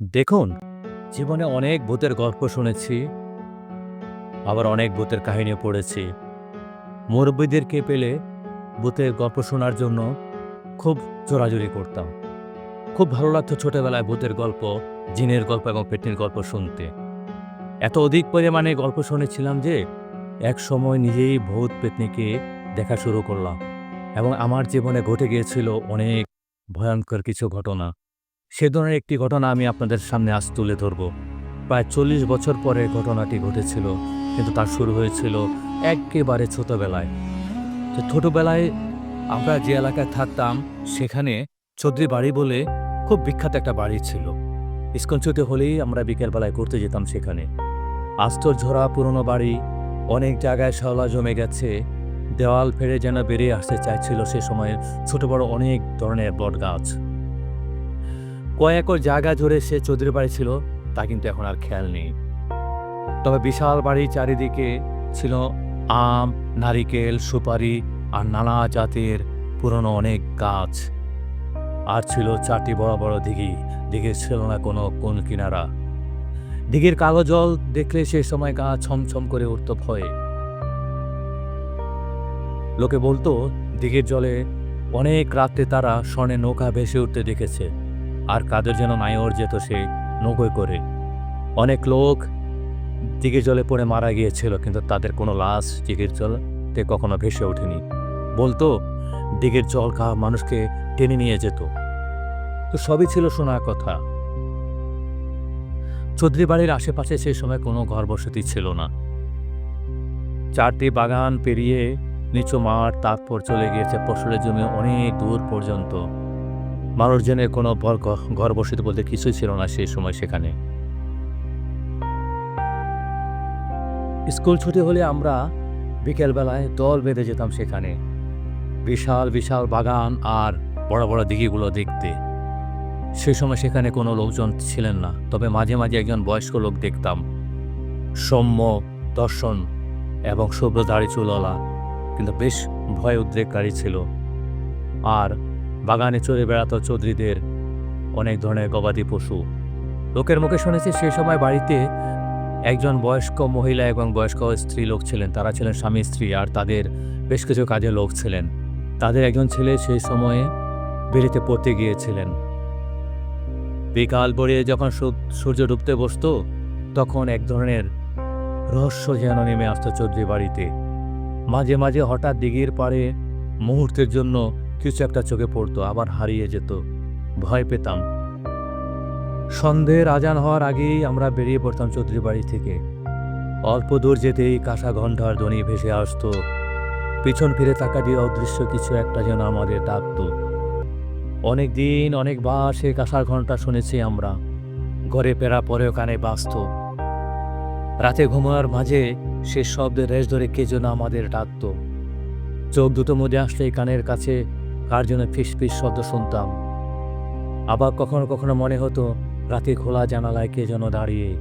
দেখুন, জীবনে অনেক ভূতের গল্প শুনেছি, আবার অনেক ভূতের কাহিনী পড়েছি। মুরব্বীদেরকে পেলে ভূতের গল্প শোনার জন্য খুব জোরাজুরি করতাম। খুব ভালো লাগতো ছোটবেলায় ভূতের গল্প, জিনের গল্প এবং পেটনির গল্প শুনতে। এত অধিক পরিমাণে গল্প শুনেছিলাম যে, এক সময় নিজেই ভূত পেতনিকে দেখা শুরু করলাম এবং আমার জীবনে ঘটে গিয়েছিল অনেক ভয়ঙ্কর কিছু ঘটনা। সে ধরনের একটি ঘটনা আমি আপনাদের সামনে আজ তুলে ধরব। প্রায় চল্লিশ বছর পরে ঘটনাটি ঘটেছিল, কিন্তু তার শুরু হয়েছিল একেবারে ছোটোবেলায়। তো ছোটবেলায় আমরা যে এলাকায় থাকতাম, সেখানে চৌধুরী বাড়ি বলে খুব বিখ্যাত একটা বাড়ি ছিল। ইস্কন ছুটি হলেই আমরা বিকেলবেলায় ঘুরতে যেতাম সেখানে। আস্তর ঝরা পুরনো বাড়ি, অনেক জায়গায় শ্যাওলা জমে গেছে, দেওয়াল ফেড়ে যেন বেরিয়ে আসতে চাইছিল সে সময় ছোট বড় অনেক ধরনের বট গাছ কয়েক একর জায়গা জুড়ে সে চৌধুরী বাড়ি ছিল, তা কিন্তু এখন আর খেয়াল নেই। তবে বিশাল বাড়ির চারিদিকে ছিল আম, নারিকেল, সুপারি আর নানা জাতের পুরনো অনেক গাছ। আর ছিল চারটি বড় বড় দিঘি দিঘির ছিল না কোনো কোন কিনারা। দিঘির কালো জল দেখলে সে সময় গা ছমছম করে উঠত ভয়ে। লোকে বলতো, দিঘির জলে অনেক রাত্রে তারা স্বর্ণে নৌকা ভেসে উঠতে দেখেছে। আর কাদের যেন নায়র যেত সে নৌকোয় করে। অনেক লোক দিঘির জলে পড়ে মারা গিয়েছিল, কিন্তু তাদের কোনো লাশ দিঘির জলতে কখনো ভেসে ওঠেনি। বলতো দিঘির জল খাওয়া মানুষকে টেনে নিয়ে যেত। তো সবই ছিল শোনা কথা। চৌধুরী বাড়ির আশেপাশে সেই সময় কোনো ঘর বসতি ছিল না। চারটি বাগান পেরিয়ে নিচু মাঠ, তারপর চলে গিয়েছে ফসলের জমি অনেক দূর পর্যন্ত। মানুষজনের কোনো ঘর বসতি বলতে কিছুই ছিল না সেই সময় সেখানে। স্কুল ছুটি হলে আমরা বিকেলবেলায় দল বেঁধে যেতাম সেখানে। বিশাল বিশাল বাগান আর বড় বড় দিঘিগুলো দেখতে। সে সময় সেখানে কোনো লোকজন ছিলেন না, তবে মাঝে মাঝে একজন বয়স্ক লোক দেখতাম। সৌম্য, দর্শন এবং শুভ্র দাড়ি চুলওয়ালা কিন্তু বেশ ভয় উদ্রেককারী ছিল। আর বাগানে চড়ে বেড়াতো চৌধুরীদের অনেক ধরনের গবাদি পশু। লোকের মুখে শুনেছি সে সময় বাড়িতে একজন বয়স্ক মহিলা এবং বয়স্ক স্ত্রী লোক ছিলেন। তারা ছিলেন স্বামী স্ত্রী আর তাদের বেশ কিছু কাজে লোক ছিলেন। তাদের একজন ছেলে সেই সময়ে বেরিতে পড়তে গিয়েছিলেন। বিকাল পড়িয়ে যখন সূর্য ডুবতে বসতো, তখন এক ধরনের রহস্য যেন নেমে আসতো চৌধুরী বাড়িতে। মাঝে মাঝে হঠাৎ দিঘির পাড়ে মুহূর্তের জন্য কিছু একটা চোখে পড়তো, আবার হারিয়ে যেত। ভয় পেতাম। সন্ধ্যের আজান হওয়ার আগেই আমরা বেরিয়ে পড়তাম চৌধুরী বাড়ি থেকে। অল্প দূর যেতেই কাঁসা ঘণ্টার ধ্বনি ভেসে আসতো। পিছন ফিরে তাকা দিয়ে অদৃশ্য কিছু একটা যেন আমাদের ডাকতো। অনেক দিন অনেকবার সে কাঁসার ঘণ্টা শুনেছি আমরা। ঘরে পেরা পরেও কানে বাঁচত। রাতে ঘুমার মাঝে সে শব্দের রেশ ধরে কে যেন আমাদের ডাকতো। চোখ দুটো মধ্যে আসলেই কানের কাছে কার জন্য ফিস ফিস শব্দ শুনতাম। আবার কখনো কখনো মনে হতো, রাতে খোলা জানালায় কে যেন দাঁড়িয়ে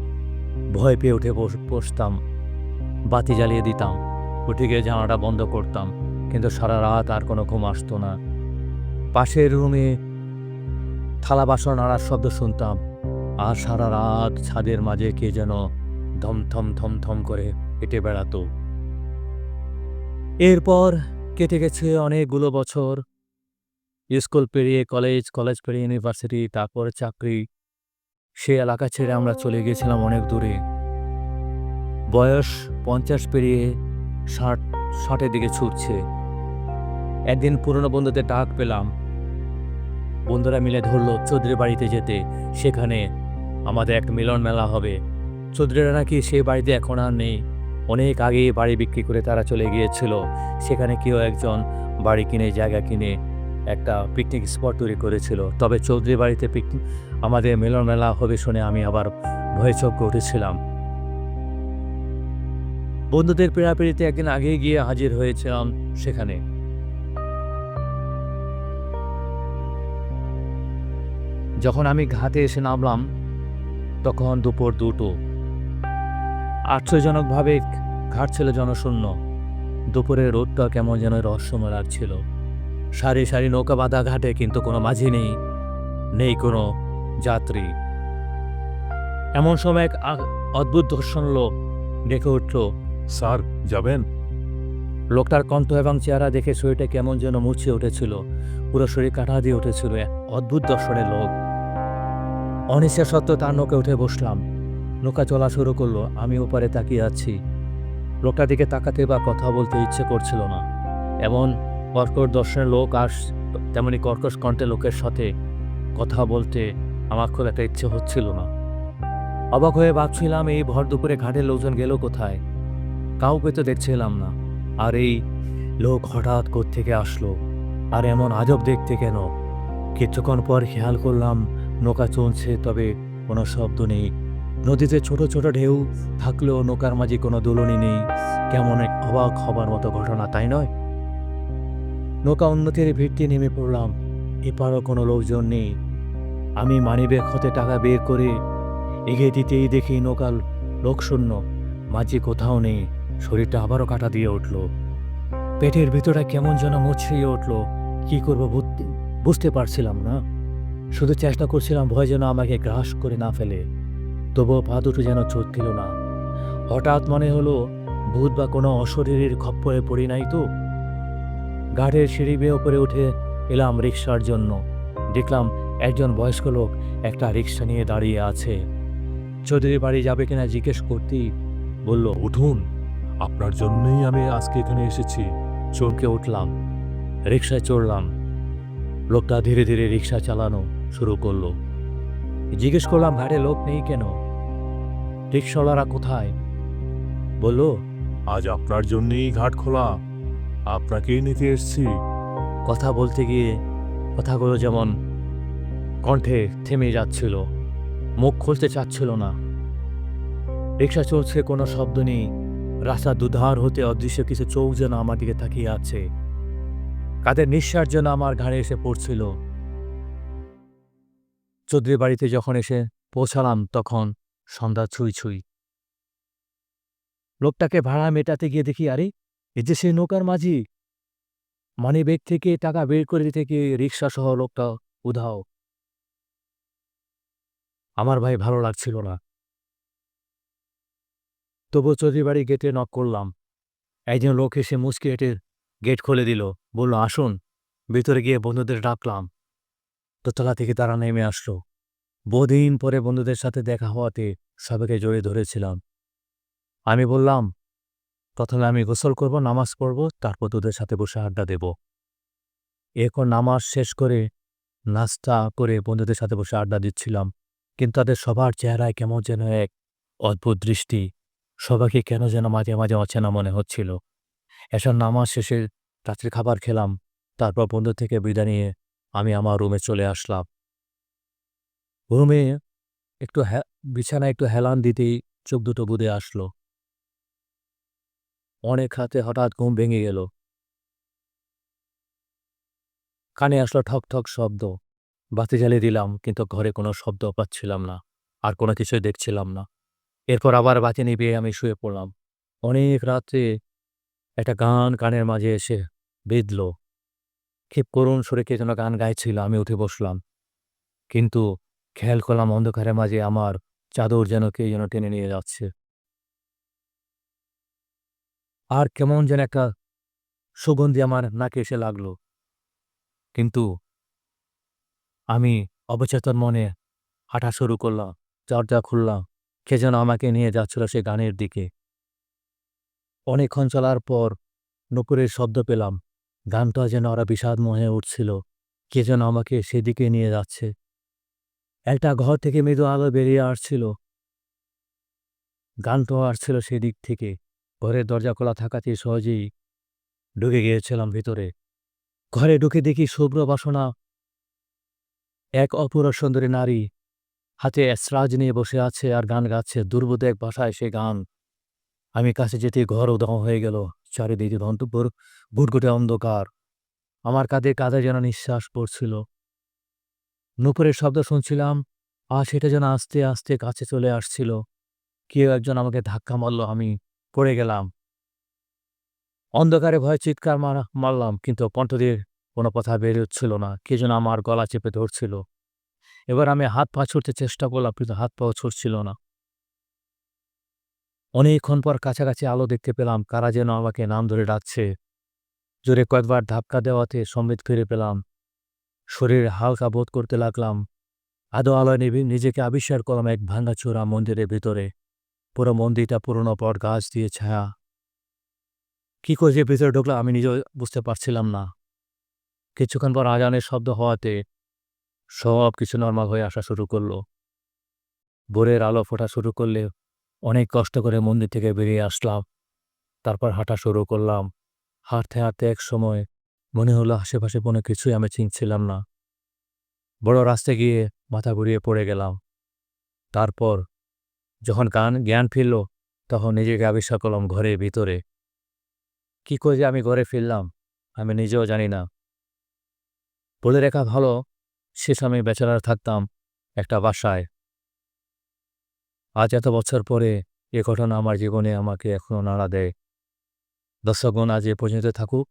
ভয় পেয়ে উঠে বস- বসতাম। বাতি জ্বালিয়ে দিতাম, উঠে গিয়ে জানালাটা বন্ধ করতাম, কিন্তু সারা রাত আর কোনো ঘুম আসতো না। পাশের রুমে থালা বাসন আড়ার শব্দ শুনতাম, আর সারা রাত ছাদের মাঝে কে যেন ধম থম থম থম করে হেঁটে বেড়াতো। এরপর কেটে গেছে অনেকগুলো বছর স্কুল পেরিয়ে, কলেজ কলেজ পেরিয়ে, ইউনিভার্সিটি, তারপরে চাকরি। সে এলাকা ছেড়ে আমরা চলে গিয়েছিলাম অনেক দূরে। বয়স পঞ্চাশ পেরিয়ে ষাট, ষাটের দিকে ছুটছে। একদিন পুরনো বন্ধুদের ডাক পেলাম। বন্ধুরা মিলে ধরলো চৌধুরী বাড়িতে যেতে। সেখানে আমাদের এক মিলন মেলা হবে। চৌধুরীরা নাকি সেই বাড়িতে এখন আর নেই। অনেক আগেই বাড়ি বিক্রি করে তারা চলে গিয়েছিল। সেখানে কেউ একজন বাড়ি কিনে, জায়গা কিনে একটা পিকনিক স্পট তৈরি করেছিল। তবে চৌধুরী বাড়িতে পিকনিক আমাদের মিলন মেলা হবে শুনে আমি আবার ভয়ে চোখ উঠেছিলাম বন্ধুদের পেড়াপিড়িতে একদিন আগে গিয়ে হাজির হয়েছিলাম সেখানে। যখন আমি ঘাটে এসে নামলাম, তখন দুপুর দুটো। আশ্চর্যজনকভাবে ঘাট ছিল জনশূন্য। দুপুরের রোদটা কেমন যেন রহস্যময় লাগছিল। সারি সারি নৌকা বাঁধা ঘাটে কিন্তু কোনো মাঝি নেই নেই কোনো যাত্রী। এমন সময় এক অদ্ভুত দর্শন লোক ডেকে উঠল, স্যার, যাবেন? লোকটার কণ্ঠ এবং চেহারা দেখে শরীরটা কেমন যেন মুছিয়ে উঠেছিল, পুরো শরীর কাটা দিয়ে উঠেছিল অদ্ভুত দর্শনের লোক। অনিচ্ছা সত্ত্বেও তার নৌকে উঠে বসলাম। নৌকা চলা শুরু করল, আমি ওপারে তাকিয়ে আছি। লোকটার দিকে তাকাতে বা কথা বলতে ইচ্ছে করছিল না। এমন কর্কট দর্শনের লোক আর তেমনি কর্কশ কণ্ঠে লোকের সাথে কথা বলতে আমার খুব একটা ইচ্ছে হচ্ছিল না। অবাক হয়ে ভাবছিলাম, এই ভর দুপুরে ঘাটের লোকজন গেল কোথায়? কাউকে তো দেখছিলাম না। আর এই লোক হঠাৎ থেকে আসলো? আর এমন আজব দেখতে কেন? কিছুক্ষণ পর খেয়াল করলাম, নৌকা চলছে, তবে কোনো শব্দ নেই। নদীতে ছোট ছোট ঢেউ থাকলেও নৌকার মাঝে কোনো দোলনই নেই। কেমন এক অবাক হবার মতো ঘটনা, তাই নয়? নৌকা উন্নতির ভিড়তে নেমে পড়লাম। এপারও কোনো লোকজন নেই। আমি মানিব্যাগ হতে টাকা বের করে এগিয়ে দিতেই দেখি নৌকা লোকশূন্য মাঝে কোথাও নেই। শরীরটা আবারও কাটা দিয়ে উঠল। পেটের ভিতরটা কেমন যেন মুছড়িয়ে উঠল। কি করব বুঝতে পারছিলাম না। শুধু চেষ্টা করছিলাম ভয় যেন আমাকে গ্রাস করে না ফেলে। তবুও পা দুটো যেন চলছিল না। হঠাৎ মনে হলো, ভূত বা কোনো অশরীরের খপ্পরে পড়ি নাই তো? গাড়ির সিঁড়ি বেয়ে ওপরে উঠে এলাম রিক্সার জন্য। দেখলাম একজন বয়স্ক লোক একটা রিক্সা নিয়ে দাঁড়িয়ে আছে। চৌধুরী বাড়ি যাবে কিনা জিজ্ঞেস করতেই বলল উঠুন আপনার জন্যই আমি আজকে এখানে এসেছি। চমকে উঠলাম। রিক্সায় চড়লাম। লোকটা ধীরে ধীরে রিক্সা চালানো শুরু করল। জিজ্ঞেস করলাম ঘাটে লোক নেই কেন? রিক্সাওয়ালারা কোথায়? বলল আজ আপনার জন্যই ঘাট খোলা। আপনাকেই নিতে এসেছি। কথা বলতে গিয়ে কথাগুলো যেমন কণ্ঠে থেমে যাচ্ছিল, মুখ খুলতে চাচ্ছিল না। রিক্সা চলছে, কোনো শব্দ নেই। রাস্তা দুধার হতে অদৃশ্য কিছু চোখ যেন আমার দিকে তাকিয়ে আছে। কাদের নিঃশ্বাস যেন আমার ঘাড়ে এসে পড়ছিল। চৌধুরী বাড়িতে যখন এসে পৌঁছালাম, তখন সন্ধ্যা ছুঁই ছুঁই। লোকটাকে ভাড়া মেটাতে গিয়ে দেখি, আরে এ যে সেই নৌকার মাঝি, মানি ব্যাগ থেকে টাকা বের করে গিয়ে রিক্সা সহ লোকটা উধাও। আমার ভাই ভালো লাগছিল না। তবু চৌধুরী বাড়ি গেটে নক করলাম। একজন লোক এসে মুচকি হেঁটে গেট খুলে দিল। বলল, আসুন। ভিতরে গিয়ে বন্ধুদের ডাকলাম। দোতলা থেকে তারা নেমে আসলো। বহুদিন পরে বন্ধুদের সাথে দেখা হওয়াতে সবাইকে জড়িয়ে ধরেছিলাম। আমি বললাম প্রথমে আমি গোসল করব, নামাজ পড়ব, তারপর তোদের সাথে বসে আড্ডা দেব। এরপর নামাজ শেষ করে নাস্তা করে বন্ধুদের সাথে বসে আড্ডা দিচ্ছিলাম। কিন্তু তাদের সবার চেহারায় কেমন যেন এক অদ্ভুত দৃষ্টি, সবাইকে কেন যেন মাঝে মাঝে অচেনা মনে হচ্ছিল। এসব নামাজ শেষে রাত্রি খাবার খেলাম, তারপর বন্ধু থেকে বিদায় নিয়ে আমি আমার রুমে চলে আসলাম। রুমে একটু বিছানায় একটু হেলান দিতেই চোখ দুটো বুদে আসলো। অনেক হাতে হঠাৎ ঘুম ভেঙে গেল। কানে আসলো ঠক ঠক শব্দ। বাতি জ্বালিয়ে দিলাম, কিন্তু ঘরে কোনো শব্দ পাচ্ছিলাম না, আর কোনো কিছুই দেখছিলাম না। এরপর আবার বাতি নিভিয়ে আমি শুয়ে পড়লাম। অনেক রাত্রে একটা গান কানের মাঝে এসে বিঁধল। খুব করুণ সুরে কে যেন গান গাইছিল, আমি উঠে বসলাম। কিন্তু খেয়াল করলাম অন্ধকারের মাঝে আমার চাদর যেন কে যেন টেনে নিয়ে যাচ্ছে। আর কেমন যেন একটা সুগন্ধি আমার নাকে এসে লাগল। কিন্তু আমি অবচেতন মনে হাঁটা শুরু করলাম, দরজা খুললাম, কে যেন আমাকে নিয়ে যাচ্ছিল সে গানের দিকে। অনেকক্ষণ চলার পর নুপুরের শব্দ পেলাম, গানটা যেন ওরা বিষাদ হয়ে উঠছিল, কে যেন আমাকে সেদিকে নিয়ে যাচ্ছে। একটা ঘর থেকে মৃদু আলো বেরিয়ে আসছিল গানটাও আসছিল সেদিক থেকে। ঘরের দরজা খোলা থাকাতে সহজেই ঢুকে গিয়েছিলাম ভিতরে। ঘরে ঢুকে দেখি শুভ্র বাসনা। এক অপূর্ব সুন্দরী নারী হাতে স্রাজ নিয়ে বসে আছে আর গান গাচ্ছে। দুর্বোধ এক ভাষায় সে গান, আমি কাছে যেতে ঘর উদাহ হয়ে গেল। চারিদিকে ধন্তপুর গুটগুটে অন্ধকার। আমার কাঁধে কাঁধে যেন নিঃশ্বাস পড়ছিল। নুপুরের শব্দ শুনছিলাম, আর সেটা যেন আস্তে আস্তে কাছে চলে আসছিল। কেউ একজন আমাকে ধাক্কা মারল, আমি পড়ে গেলাম। অন্ধকারে ভয়ে চিৎকার মারা, মারলাম, কিন্তু কণ্ঠ কোনো কথা বের হচ্ছিল না, কে যেন আমার গলা চেপে ধরছিল। এবার আমি হাত পা ছুটতে চেষ্টা করলাম, কিন্তু হাত পাও ছুটছিল না। অনেকক্ষণ পর কাছাকাছি আলো দেখতে পেলাম, কারা যেন আমাকে নাম ধরে ডাকছে। জোরে কয়েকবার ধাক্কা দেওয়াতে সম্বিত ফিরে পেলাম। শরীর হালকা বোধ করতে লাগলাম। আদো নিবি নিজেকে আবিষ্কার করলাম এক ভাঙাচোরা মন্দিরের ভিতরে। পুরো মন্দিরটা পুরনো পট গাছ দিয়ে ছায়া। কি করে যে ভিতরে ঢুকলাম আমি নিজেও বুঝতে পারছিলাম না। কিছুক্ষণ পর আজানের শব্দ হওয়াতে সব কিছু নর্মাল হয়ে আসা শুরু করল। ভোরের আলো ফোটা শুরু করলে অনেক কষ্ট করে মন্দির থেকে বেরিয়ে আসলাম। তারপর হাঁটা শুরু করলাম। হাঁটতে হাঁটতে এক সময় মনে হলো আশেপাশে কোনো কিছুই আমি চিনছিলাম না। বড় রাস্তায় গিয়ে মাথা ঘুরিয়ে পড়ে গেলাম। তারপর যখন গান জ্ঞান ফিরল, তখন নিজেকে আবিষ্কার করলাম ঘরের ভিতরে। কি করে যে আমি ঘরে ফিরলাম, আমি নিজেও জানি না। বলে রেখা ভালো, শেষ আমি বেচারার থাকতাম একটা বাসায়। আজ এত বছর পরে এ ঘটনা আমার জীবনে আমাকে এখনও নাড়া দেয়। দর্শকগণ, আজ এ পর্যন্ত থাকুক।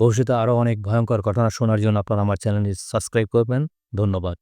ভবিষ্যতে আরও অনেক ভয়ঙ্কর ঘটনা শোনার জন্য আপনারা আমার চ্যানেলটি সাবস্ক্রাইব করবেন। ধন্যবাদ।